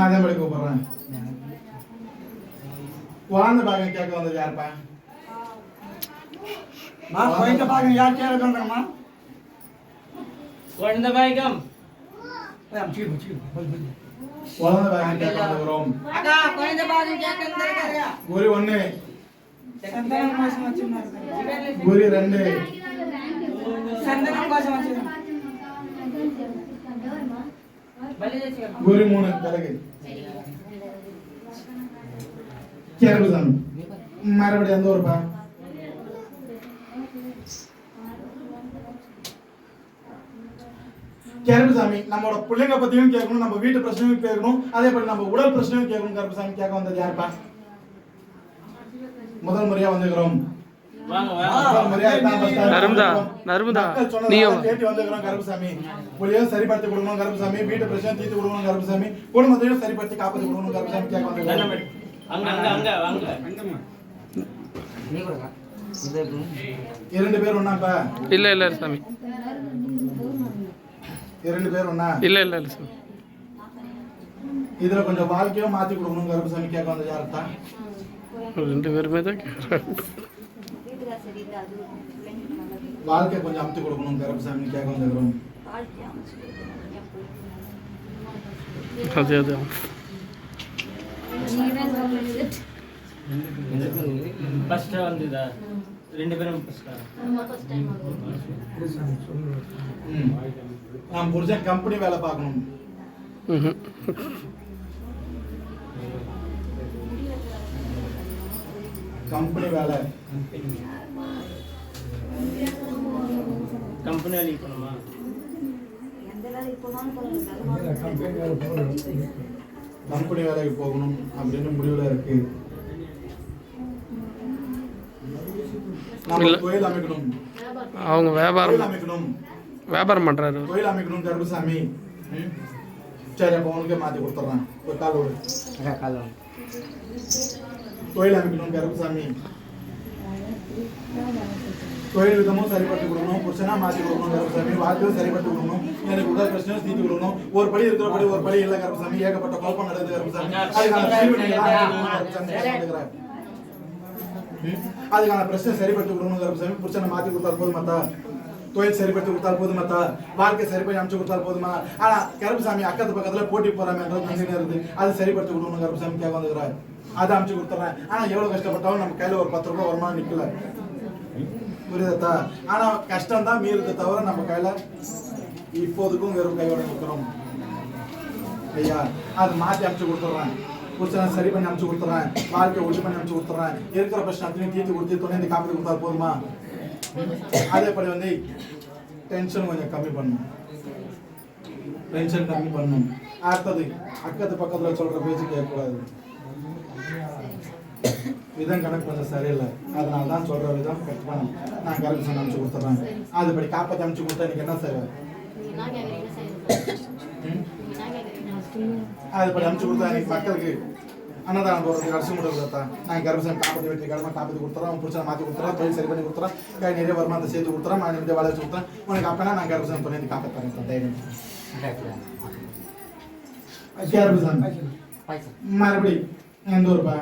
நான் அதே மாதிரி கூப்பிடுறேன் குழந்தை பாகம் கேட்க வந்தது யாருப்பா మా పోయిన భాగం యాడ్ చేయాలనుకుంటున్నామా குழந்தை பாய்கம் చీడు చీడు குழந்தை பாகம் கேட்க வந்துக்கிறோம் అక్క పోయిన భాగం కేకందరు కదా குறி ஒண்ணு సంతానం కోసం వచ్చిన్నారు குறி ரெண்டு సంతానం కోసం వచ్చింది ஒரு மூணு பிறகு கேரபுசாமி மறுபடியும் எந்த ஊருப்பா? கருப்புசாமி நம்மளோட பிள்ளைங்க பத்தியும் கேட்கணும் நம்ம வீட்டு பிரச்சனையும் கேட்கணும் அதே போல நம்ம உடல் பிரச்சனையும் கேட்கணும் கருப்புசாமி கேட்க வந்தது யாருப்பா? முதல் முறையா வந்துக்கிறோம் சொன்னதை நீயும் வா. கேட்டு வந்துக்கிறோம் கருப்புசாமி. புள்ளியும் சரிப்படுத்தி கொடுக்கணும் கருப்புசாமி. வீட்டு பிரச்சனை தீர்த்து கொடுக்கணும் கருப்புசாமி. குடும்பத்தையும் சரிப்படுத்தி காப்பாத்தி கொடுக்கணும் கருப்புசாமி. கேட்க வந்துக்கிறோம் அங்க அங்க அங்க வாங்க. இரண்டு பேர் ஒண்ணாப்பா இல்லை இல்லை சாமி. இரண்டு பேர் ஒண்ணா? இல்லை இல்லை இல்லை சாமி. இதுல கொஞ்சம் வாழ்க்கையும் மாத்தி கொடுக்கணும் கருப்புசாமி. கேட்க வந்தது யாருப்பா ரெண்டு பேருமே தான் கேட்குறாங்க வாழ்க்கை கொஞ்சம் அமைத்து கொடுக்கணும் கருப்புசாமி கேட்க வந்துக்கிறோம். அது அது. ஃபர்ஸ்ட் வந்துதா ரெண்டு பேரும். நான் புருஷன் கம்பெனி வேலை பார்க்கணும். கம்பெனி வேலை. கம்பெனி வேலைக்கு போகணுமா? கம்பெனி வேலைக்கு போகணும் அப்படின்னு முடிவுல இருக்கு. கோயில் அமைக்கணும். அவங்க வியாபாரம் அமைக்கணும். வியாபாரம் பண்ணுறாரு கோயில் அமைக்கணும் கருப்புசாமி. சரி அப்போ உனக்கே மாத்தி கொடுத்துட்றேன். ஒரு கால் ஒரு கோயில் அமைக்கணும் கருப்புசாமி. கோயில் விதமும் சரிப்பட்டு கொடுக்கணும் புருஷனா மாற்றி கொடுக்கணும் கருப்பசாமி. வாழ்க்கையும் சரிப்பட்டு கொடுக்கணும். எனக்கு உடல் பிரச்சனையும் தீர்த்து கொடுக்கணும். ஒரு படி இருக்கிறபடி ஒரு படி இல்லை கருப்பசாமி. ஏகப்பட்ட குழப்பம் நடக்குது கருப்புசாமி. அதுக்கான அதுக்கான பிரச்சனை சரிப்பட்டு கொடுக்கணும் கருப்பசாமி. புருஷனை மாற்றி கொடுத்தா போதுமாத்தா தொழில் சரிபடுத்தி கொடுத்தால் போதுமாத்தா வாழ்க்கை சரி பண்ணி அமைச்சு கொடுத்தால் போதுமா? ஆனா கருப்புசாமி அக்கத்து பக்கத்துல போட்டி போறாம என்றது இருக்கு. அது சரிபடுத்தி கொடுக்கணும் கருப்புசாமி கேட்க வந்துக்கிறார். அதை அமைச்சு கொடுத்துறேன். ஆனா எவ்வளவு கஷ்டப்பட்டாலும் நம்ம கையில ஒரு பத்து ரூபாய் வருமானம் நிக்கல. புரியுதா ஆனா கஷ்டம் தான் மீறுது தவிர நம்ம கையில இப்போதுக்கும் வெறும் கையோட நிற்கிறோம் ஐயா அது மாத்தி அமைச்சு கொடுத்துட்றேன் பிரச்சனை சரி பண்ணி அமைச்சு கொடுத்துறேன். வாழ்க்கை ஒழி பண்ணி அமைச்சு கொடுத்துறேன். இருக்கிற பிரச்சனை அத்தனையும் தீர்த்து கொடுத்து துணைந்து காப்பீடு கொடுத்தா போதுமா? அதே படி வந்து டென்ஷன் கொஞ்சம் கம்மி பண்ணணும். டென்ஷன் கம்மி பண்ணணும். அடுத்தது அக்கத்து பக்கத்துல சொல்ற பேச்சு கேட்கக்கூடாது. விதம் கணக்கு கொஞ்சம் சரியில்லை. அதனால தான் சொல்ற விதம் கட் பண்ண நான் கரெக்ஷன் அமைச்சு கொடுத்துறேன். அதுபடி காப்பாற்றி அமைச்சு கொடுத்தா எனக்கு என்ன செய்வேன்? அதுபடி அமைச்சு கொடுத்தா எனக்கு மக்களுக்கு அன்னதானம் போடுறதுக்கு அரசு முடிவு தான் நான் கர்ப்பசன் காப்பத்தி வெற்றி கடமை காப்பத்தி கொடுத்துறேன். உன் புருஷனை மாற்றி கொடுத்துறேன். தொழில் சரி பண்ணி கொடுத்துறேன். கை நிறைய வருமானத்தை சேர்த்து கொடுத்துறேன். நான் நிமிடம் வேலை வச்சு கொடுத்துறேன். உனக்கு அப்பனா நான் கர்ப்பசன் பண்ணி காப்பாற்றுறேன் தைரியம். கர்ப்பசன் மறுபடி எந்த ஊருப்பா